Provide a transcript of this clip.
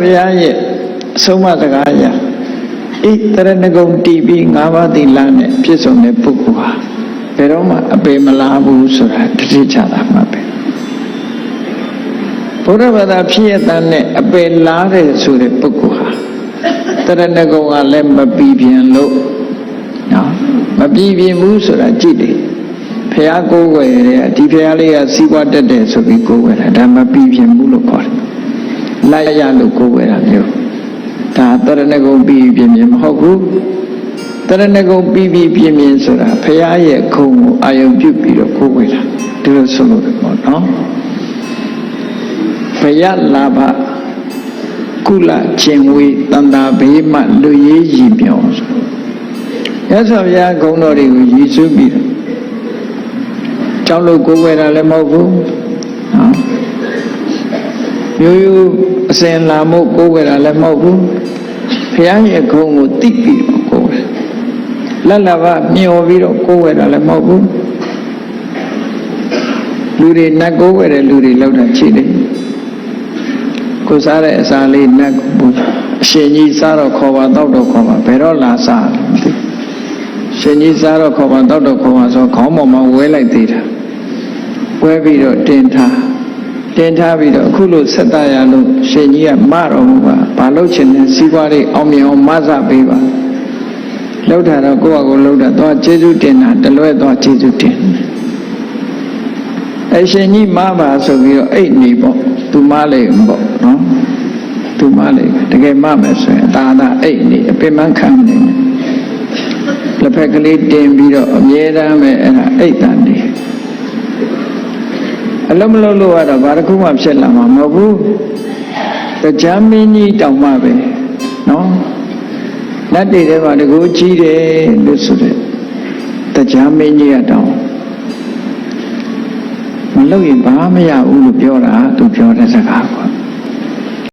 ဘုရားရဲ့အဆုံးအမစကားအရဣတရဏဂုံတီးပြီး၅ပါးသီလနဲ့ပြည့်စုံတဲ့ပုဂ္ဂိုလ်ဟာဘယ်တော့မှအပေမလားဘူးဆိုတာတတိချတာမှပဲဘုရားဘာသာဖြစ်ရတဲ့နဲ့အပေလားတဲ့ဆိုတဲ့ပုဂ္ဂိုလ်ဟာတရဏဂုံကလည်းမပြီးပြန်လို့နော်မပြီးပြန်ဘူးဆိုတာကြည့်တယ်ဖះကိုးွယ်တဲ့ဒီဖះလေးကစီးပွားတက်တယ်ဆိုပြီးကိုးွယ်တာဒါမပြီးပြန်ဘူးလို့ခေါ်တယ် လိုက်ရလို့ကိုးွယ်တာမျိုးဒါတရဏဂုံပြီးပြင်းပြင်းမဟုတ်ဘူးတရဏဂုံပြီးပြီးပြင်းပြင်းဆိုတာဖះရဲ့ခုံကိုအာယုံပြုတ်ပြီးတော့ကိုးွယ်တာဒီလိုဆိုလို့ပေါ့နော်ဘယလာဘကုလချင်းဝေတန်တာဘေးမှလူရေးရည်ပြောင်းဆိုရသော်ဘုရားဂုံတော်တွေကိုရည်စူးပြီးတော့ကြောက်လို့ကိုယ်ဝယ်တာလည်းမဟုတ်ဘူးနော် မျိုးရိုးအစင်လာမှုကိုယ်ဝယ်တာလည်းမဟုတ်ဘူးဘုရားရဲ့ဂုံကိုတိပြီးတော့ကိုယ်ဝယ်လက်လဘမျောပြီးတော့ကိုယ်ဝယ်တာလည်းမဟုတ်ဘူးလူတွေနတ်ကိုယ်ဝယ်တဲ့လူတွေလောက်တာရှိတယ်ကိုစားတဲ့အစာလေးနတ်ကိုအရှင်ကြီးစားတော့ခေါ်ပါတော့တော့ခေါ်ပါဘယ်တော့လာစားမသိရှင်ကြီးစားတော့ခေါ်ပါတော့တော့ခေါ်ပါဆိုခေါင်းပေါ်မှာဝဲလိုက်သေးတာဝဲပြီးတော့တင်ထား တင်ထားပြီးတော့အခုလို့ဆက်တရလို့ရှင်ကြီးကမတော်မူပါဘာလို့ချင်လဲစီးပွားရေးအောင်မြင်အောင်မဆပေးပါလောက်တာတော့ကိုယ့်ဟာကိုယ်လောက်တာသွားကျေးဇူးတင်တာတလွဲသွားကျေးဇူးတင်အရှင်ကြီးမပါဆိုပြီးတော့အိတ်နေပေါ့သူမလေးပေါ့နော်သူမလေးတကယ်မမယ်ဆိုရင်ဒါသာအိတ်နေအပင်မခံနေတယ်လက်ဖက်ကလေးတင်ပြီးတော့အမြဲတမ်းပဲအဲ့ဒါအိတ်တန်နေအ လုံးမလုံးလို့ကတော့ဘာတစ်ခုမှဖြစ်လာမှာမဟုတ်ဘူးတရားမင်းကြီးတောင်မှပဲနော်လက်တွေထဲမှာတကူကြီးတယ်လို့ဆိုတဲ့တရားမင်းကြီးကတောင်မလုပ်ရင်ဘာမရဘူးလို့ပြောတာသူပြောတဲ့စကားကွာ